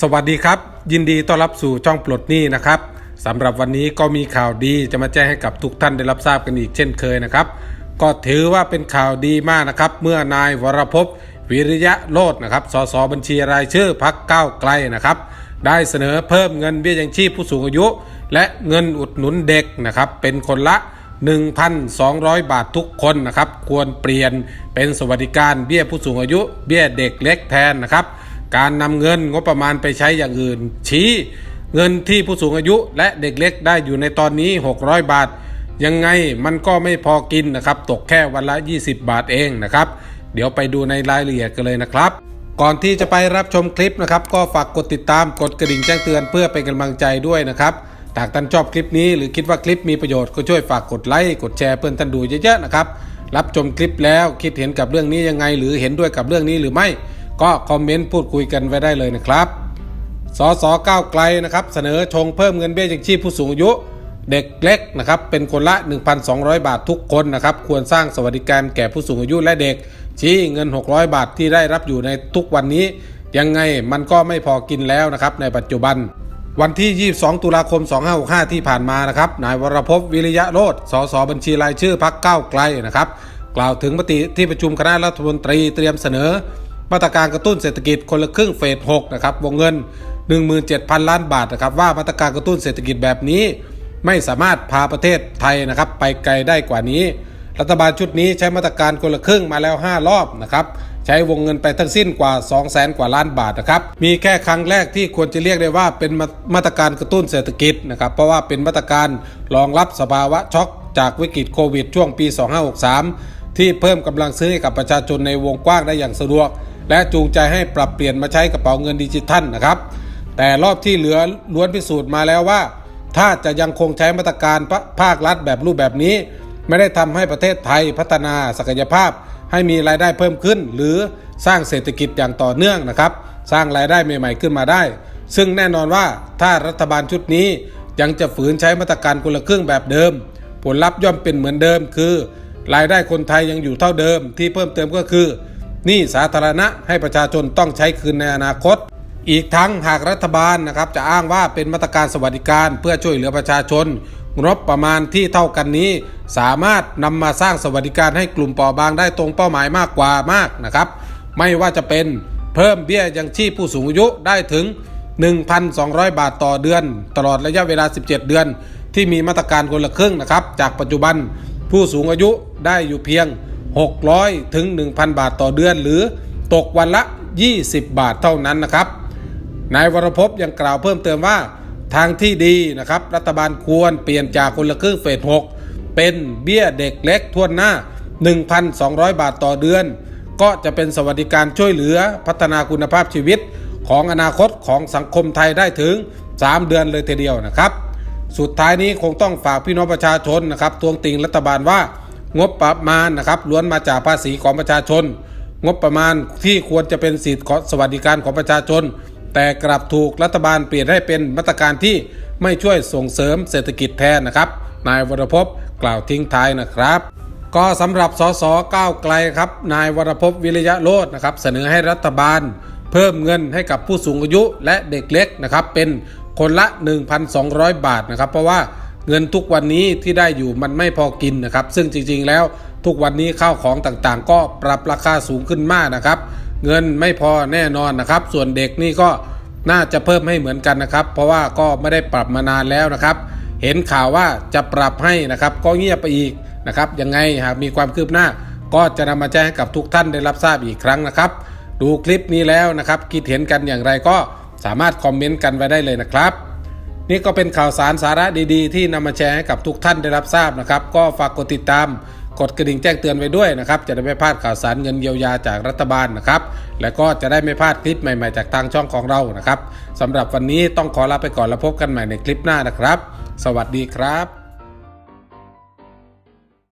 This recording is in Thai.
สวัสดีครับ ยินดีต้อนรับสู่ช่องปลดหนี้นะครับสำหรับวันนี้ก็มีข่าวดีจะมาแจ้งให้กับทุกท่านได้รับทราบกันอีกเช่นเคยนะครับ ก็ถือว่าเป็นข่าวดีมากนะครับ เมื่อนายวรพวิริยะโลดนะครับสสบัญชีรายชื่อพักก้าวไกลนะครับ ได้เสนอเพิ่มเงินเบี้ยยังชีพผู้สูงอายุ และเงินอุดหนุนเด็กนะครับ เป็นคนละ 1,200 บาททุกคนนะครับ ควรเปลี่ยนเป็นสวัสดิการเบี้ยผู้สูงอายุ เบี้ยเด็กเล็กแทนนะครับ การนำเงินงบประมาณไปใช้อย่างอื่น ชี้เงินที่ผู้สูงอายุและเด็กเล็กได้อยู่ในตอนนี้ 600 บาท ยังไงมันก็ไม่พอกินนะครับ ตกแค่วันละ 20 บาทเองนะครับ เดี๋ยวไปดูในรายละเอียดกันเลยนะครับ ก่อนที่จะไปรับชมคลิปนะครับ ก็ฝากกดติดตามกดกระดิ่งแจ้งเตือนเพื่อเป็นกำลังใจด้วยนะครับหากท่านชอบคลิปนี้หรือคิดว่าคลิปมีประโยชน์ก็ช่วยฝากกดไลค์กดแชร์เพื่อนท่านดูเยอะๆนะครับรับชมคลิปแล้วคิดเห็นกับเรื่องนี้ยังไง หรือเห็นด้วยกับเรื่องนี้หรือไม่ ก็คอมเมนต์พูดคุยกันไว้ได้เลยนะครับสสก้าวไกลนะครับเสนอชงเพิ่มเงินเบี้ยยังชีพผู้สูงอายุ เด็กเล็กนะครับเป็นคนละ 1,200 บาททุกคนนะครับควรสร้างสวัสดิการแก่ผู้สูงอายุและเด็ก ชี้เงิน 600 บาทที่ได้รับอยู่ในทุกวันนี้ ยังไงมันก็ไม่พอกินแล้วนะครับในปัจจุบัน วันที่ 22 ตุลาคม 2565 ที่ผ่านมานะครับนายวรพวิริยะโรธสสบัญชีรายชื่อพักก้าวไกลนะครับกล่าวถึงมติที่ประชุมคณะรัฐมนตรีเตรียมเสนอ มาตรการกระตุ้นเศรษฐกิจคนละครึ่งเฟส6นะครับวงเงิน 17,000 ล้านบาทนะครับว่ามาตรการกระตุ้นเศรษฐกิจแบบนี้ ไม่สามารถพาประเทศไทยนะครับไปไกลได้กว่านี้ รัฐบาลชุดนี้ใช้มาตรการคนละครึ่งมาแล้ว 5 รอบนะครับใช้วงเงินไปทั้งสิ้นกว่า 2 0 0แสนกว่าล้านบาทนะครับ มีแค่ครั้งแรกที่ควรจะเรียกได้ว่าเป็นมาตรการกระตุ้นเศรษฐกิจนะครับ เพราะว่าเป็นมาตรการรองรับสภาวะช็อกจากวิกฤตโควิดช่วงปี 2563 ที่เพิ่มกำลังซื้อให้กับประชาชนในวงกว้างได้อย่างสะดวก และจูงใจให้ปรับเปลี่ยนมาใช้กระเป๋าเงินดิจิทัลนะครับ แต่รอบที่เหลือล้วนพิสูจน์มาแล้วว่า ถ้าจะยังคงใช้มาตรการภาครัฐแบบรูปแบบนี้ ไม่ได้ทำให้ประเทศไทยพัฒนาศักยภาพ ให้มีรายได้เพิ่มขึ้น หรือสร้างเศรษฐกิจอย่างต่อเนื่องนะครับ สร้างรายได้ใหม่ ๆขึ้นมาได้ ซึ่งแน่นอนว่าถ้ารัฐบาลชุดนี้ยังจะฝืนใช้มาตรการคนละครึ่งแบบเดิม ผลลัพธ์ย่อมเป็นเหมือนเดิมคือ รายได้คนไทยยังอยู่เท่าเดิม ที่เพิ่มเติมก็คือ นี้สาธารณะให้ประชาชนต้องใช้คืนในอนาคต อีกทั้งหากรัฐบาลนะครับจะอ้างว่าเป็นมาตรการสวัสดิการเพื่อช่วยเหลือประชาชนงบประมาณที่เท่ากันนี้ สามารถนำมาสร้างสวัสดิการให้กลุ่มเปราะบางได้ตรงเป้าหมายมากกว่ามากนะครับ ไม่ว่าจะเป็นเพิ่มเบี้ยยังชีพผู้สูงอายุได้ถึง 1,200 บาทต่อเดือน ตลอดระยะเวลา 17 เดือน ที่มีมาตรการคนละครึ่งนะครับ จากปัจจุบันผู้สูงอายุได้อยู่เพียง 600 ถึง 1,000 บาทต่อเดือน หรือตกวันละ 20 บาทเท่านั้นนะครับนายวรพยังกล่าวเพิ่มเติมว่าทางที่ดีนะครับ รัฐบาลควรเปลี่ยนจากคนละครึ่งเฟส6เป็นเบี้ยเด็กเล็กทวนหน้า 1,200 บาทต่อเดือน ก็จะเป็นสวัสดิการช่วยเหลือพัฒนาคุณภาพชีวิตของอนาคตของสังคมไทยได้ถึง 3 เดือนเลยทีเดียวนะครับ สุดท้ายนี้คงต้องฝากพี่น้องประชาชนนะครับทวงติงรัฐบาลว่า งบประมาณนะครับล้วนมาจากภาษีของประชาชน งบประมาณที่ควรจะเป็นสิทธิสวัสดิการของประชาชน แต่กลับถูกรัฐบาลเปลี่ยนให้เป็นมาตรการที่ไม่ช่วยส่งเสริมเศรษฐกิจแทนนะครับ นายวรพกล่าวทิ้งท้ายนะครับ ก็สำหรับสสก้าวไกลครับ นายวรพวิริยะโรจน์นะครับ เสนอให้รัฐบาล เพิ่มเงินให้กับผู้สูงอายุและเด็กเล็กนะครับเป็นคนละ 1,200 บาทนะครับ เพราะว่า เงินทุกวันนี้ที่ได้อยู่มันไม่พอกินนะครับ ซึ่งจริงๆแล้วทุกวันนี้ข้าวของต่างๆ ก็ปรับราคาสูงขึ้นมากนะครับ เงินไม่พอแน่นอนนะครับ ส่วนเด็กนี่ก็น่าจะเพิ่มให้เหมือนกันนะครับ เพราะว่าก็ไม่ได้ปรับมานานแล้วนะครับ เห็นข่าวว่าจะปรับให้นะครับก็เงียบไปอีกนะครับยังไงหากมีความคืบหน้า ก็จะนำมาแจ้งให้กับทุกท่านได้รับทราบอีกครั้งนะครับ ดูคลิปนี้แล้วนะครับคิดเห็นกันอย่างไรก็สามารถคอมเมนต์กันไว้ได้เลยนะครับ นี่ก็เป็นข่าวสารสาระดีๆ ที่นำมาแชร์ให้กับทุกท่านได้รับทราบนะครับ ก็ฝากกดติดตามกดกระดิ่งแจ้งเตือนไว้ด้วยนะครับ จะได้ไม่พลาดข่าวสารเงินเยียวยาจากรัฐบาลนะครับ และก็จะได้ไม่พลาดคลิปใหม่ๆจากทางช่องของเรานะครับสำหรับวันนี้ต้องขอลาไปก่อนแล้วพบกันใหม่ในคลิปหน้านะครับ สวัสดีครับ